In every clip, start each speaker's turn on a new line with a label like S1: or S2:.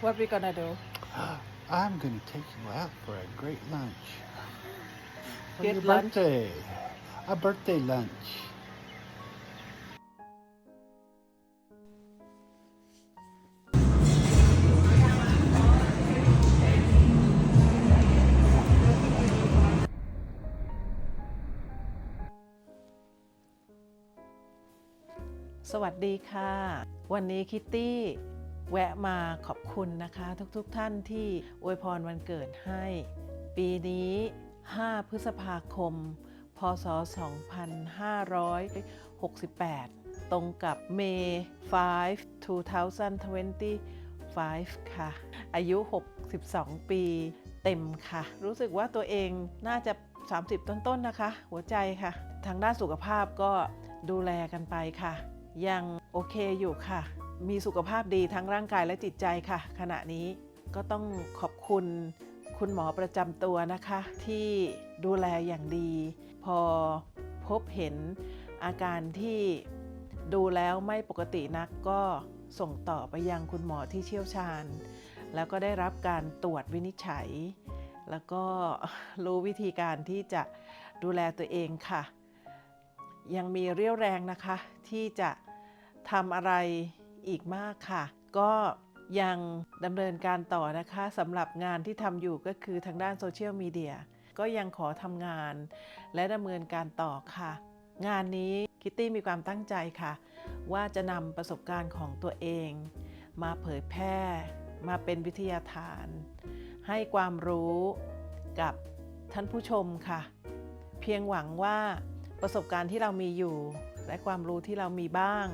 S1: What we gonna do?
S2: I'm going to take you out for a great lunch. For
S1: Good
S2: your
S1: lunch?
S2: birthday. A birthday lunch.
S1: สวัสดีค่ะ วันนี้คิตตี้ แวะมาขอบคุณนะคะ ทุกๆทท่านที่อวยพรวันเกิดให้ ปีนี้ 5 พฤษภาคม พศ 2568 ตรงกับเมย์5 2025 ค่ะ อายุ 62 ปีเต็มค่ะ รู้สึกว่าตัวเองน่าจะ 30 ต้นๆนนะคะ หัวใจค่ะ ทางด้านสุขภาพก็ดูแลกันไปค่ะ ยังโอเคอยู่ค่ะ มีสุขภาพดีทั้งร่างกายและจิตใจค่ะ ขณะนี้ก็ต้องขอบคุณคุณหมอประจำตัวนะคะ ที่ดูแลอย่างดี พอพบเห็นอาการที่ดูแล้วไม่ปกตินักก็ส่งต่อไปยังคุณหมอที่เชี่ยวชาญ แล้วก็ได้รับการตรวจวินิจฉัย แล้วก็รู้วิธีการที่จะดูแลตัวเองค่ะ ยังมีเรี่ยวแรงนะคะ ที่จะทำอะไร อีกมากค่ะ ก็ยังดำเนินการต่อนะคะสำหรับงานที่ทำอยู่ก็คือทางด้านโซเชียลมีเดียก็ยังขอทำงานและดำเนินการต่อค่ะ งานนี้คิตตี้มีความตั้งใจค่ะ ว่าจะนำประสบการณ์ของตัวเอง มาเผยแพร่ มาเป็นวิทยาทาน ให้ความรู้กับท่านผู้ชมค่ะ เพียงหวังว่าประสบการณ์ที่เรามีอยู่ และความรู้ที่เรามีบ้าง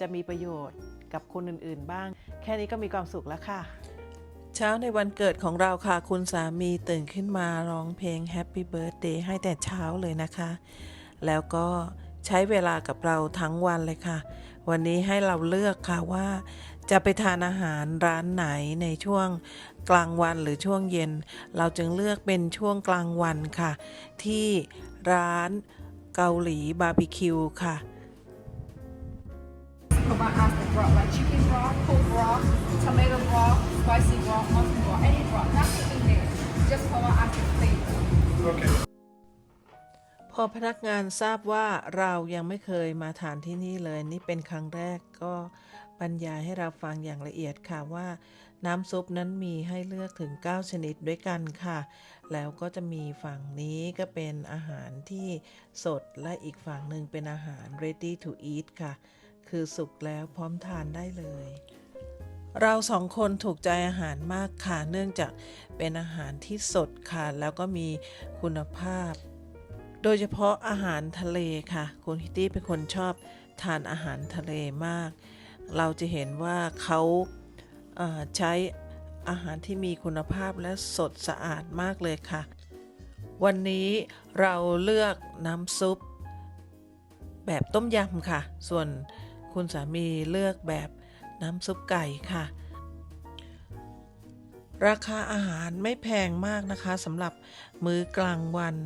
S1: จะมีประโยชน์ กับคนอื่นๆ บ้าง แค่นี้ก็มีความสุขแล้วค่ะ เช้าในวันเกิดของเราค่ะ คุณสามีตื่นขึ้นมาร้องเพลง Happy Birthday ให้แต่เช้าเลยนะคะ แล้วก็ใช้เวลากับเราทั้งวันเลยค่ะ วันนี้ให้เราเลือกค่ะว่า จะไปทานอาหารร้านไหนในช่วงกลางวันหรือช่วงเย็น เราจึงเลือกเป็นช่วงกลางวันค่ะ ที่ร้านเกาหลีบาร์บีคิวค่ะ
S3: broth, like chicken broth, pork broth, tomato broth, spicy broth, mushroom broth, any broth, nothing in there. Just provide after flavor.
S1: พอพนักงานทราบว่าเรายังไม่เคยมาทานที่นี่เลย นี่เป็นครั้งแรกก็บรรยายให้เราฟังอย่างละเอียดค่ะว่า น้ำซุปนั้นมีให้เลือกถึง 9 ชนิดด้วยกันค่ะ แล้วก็จะมีฝั่งนี้ก็เป็นอาหารที่สดและอีกฝั่งหนึ่งเป็นอาหาร ready to eat ค่ะ คือสุกแล้วพร้อมทานได้เลย เราสองคนถูกใจอาหารมากค่ะ เนื่องจากเป็นอาหารที่สดค่ะ แล้วก็มีคุณภาพ โดยเฉพาะอาหารทะเลค่ะ คุณฮิตตี้เป็นคนชอบทานอาหารทะเลมาก เราจะเห็นว่าเขาเอ่อใช้อาหารที่มีคุณภาพและสดสะอาดมากเลยค่ะ วันนี้เราเลือกน้ำซุปแบบต้มยำค่ะ ส่วน คุณสามีเลือกแบบน้ำซุปไก่ค่ะ ราคาอาหารไม่แพงมากนะคะสำหรับมื้อกลางวัน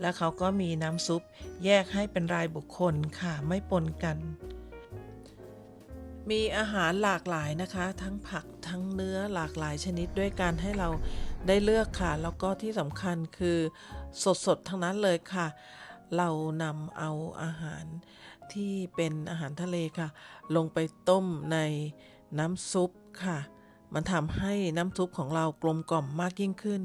S1: และเขาก็มีน้ำซุปแยกให้เป็นรายบุคคลค่ะไม่ปนกัน มีอาหารหลากหลายนะคะ ทั้งผักทั้งเนื้อหลากหลายชนิดด้วยการให้เราได้เลือกค่ะ แล้วก็ที่สำคัญคือสดๆทั้งนั้นเลยค่ะ เรานำเอาอาหารที่เป็นอาหารทะเลค่ะ ลงไปต้มในน้ำซุปค่ะ มันทำให้น้ำซุปของเรากลมกล่อมมากยิ่งขึ้น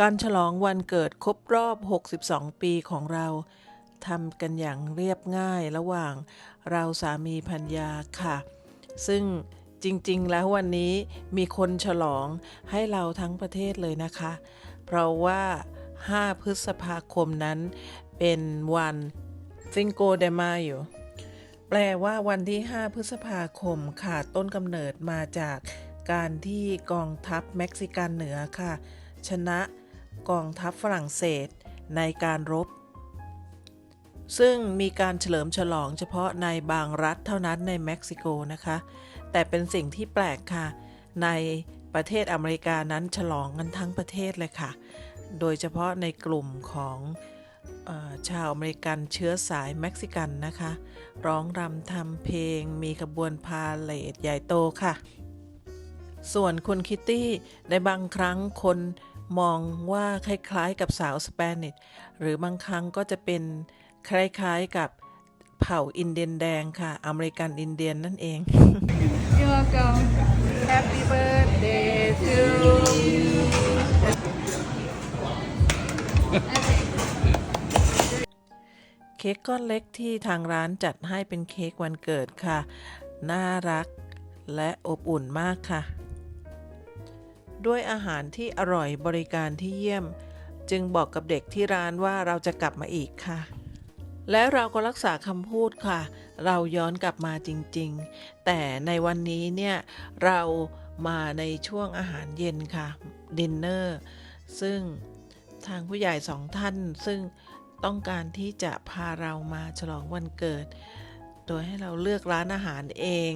S1: การฉลองวันเกิดครบรอบ 62 ปีของเราทำกันอย่างเรียบง่ายระหว่างเราสามีพัญญาค่ะ ซึ่งจริงๆ แล้ววันนี้มีคนฉลองให้เราทั้งประเทศเลยนะคะ เพราะว่า 5 พฤษภาคมนั้นเป็นวันซิงโกเดมาอยู่แปลว่าวันที่ 5 พฤษภาคมค่ะต้นกำเนิดมาจากการที่กองทัพเม็กซิกันเหนือค่ะ ชนะกองทัพฝรั่งเศสในการรบ ซึ่งมีการเฉลิมฉลองเฉพาะในบางรัฐเท่านั้นในเม็กซิโกนะคะ แต่เป็นสิ่งที่แปลกค่ะ ในประเทศอเมริกานั้นฉลองกันทั้งประเทศเลยค่ะ โดยเฉพาะในกลุ่มของอชาวอเมริกันเชื้อสายเม็กซิกันนะคะ ร้องรำทำเพลง มีขบวนพาเลทใหญ่โตค่ะ ส่วนคุณคิตตี้ในบางครั้งคนมองว่าคล้ายๆกับสาวสเปนิชหรือบางครั้งก็จะเป็นคล้ายๆกับเผ่าอินเดียนแดงค่ะ อเมริกันอินเดียนนั่นเอง
S3: You're welcome. Happy birthday to you.
S1: เค้กก้อนเล็กที่ทางร้านจัดให้เป็นเค้กวันเกิดค่ะ น่ารักและอบอุ่นมากค่ะ ด้วยอาหารที่อร่อยบริการที่เยี่ยม จึงบอกกับเด็กที่ร้านว่าเราจะกลับมาอีกค่ะ และเราก็รักษาคำพูดค่ะ เราย้อนกลับมาจริงๆ แต่ในวันนี้เนี่ยเรามาในช่วงอาหารเย็นค่ะดินเนอร์ซึ่ง ทางผู้ใหญ่สองท่าน ซึ่งต้องการที่จะพาเรามาฉลองวันเกิด โดยให้เราเลือกร้านอาหารเอง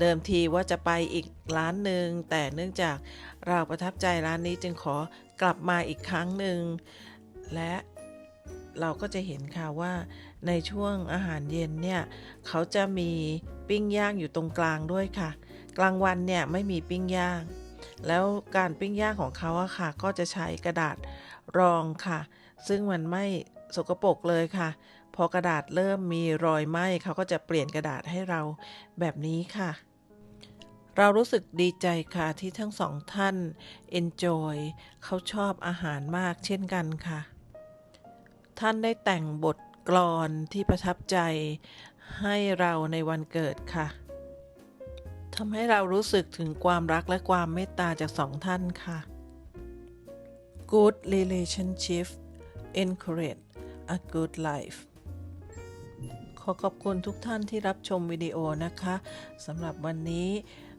S1: เดิมทีว่าจะไปอีกร้านหนึ่งแต่เนื่องจากเราประทับใจร้านนี้จึงขอกลับมาอีกครั้งหนึ่งและเราก็จะเห็นค่ะว่าในช่วงอาหารเย็นเนี่ยเขาจะมีปิ้งย่างอยู่ตรงกลางด้วยค่ะ กลางวันเนี่ยไม่มีปิ้งย่าง แล้วการปิ้งย่างของเขาอะค่ะ ก็จะใช้กระดาษรองค่ะ ซึ่งมันไม่สกปรกเลยค่ะ พอกระดาษเริ่มมีรอยไหม้เขาก็จะเปลี่ยนกระดาษให้เราแบบนี้ค่ะ เรารู้สึกดีใจค่ะที่ทั้งสองท่าน enjoy เขาชอบอาหารมากเช่นกันค่ะ ท่านได้แต่งบทกลอนที่ประทับใจให้เราในวันเกิดค่ะ ทำให้เรารู้สึกถึงความรักและความเมตตาจากสองท่านค่ะ Good relationship encourage a good life ขอขอบคุณทุกท่านที่รับชมวิดีโอนะคะสำหรับวันนี้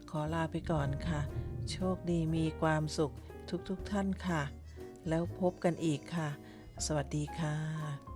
S1: ขอลาไปก่อนค่ะ โชคดีมีความสุขทุกๆทท่านค่ะ แล้วพบกันอีกค่ะ สวัสดีค่ะ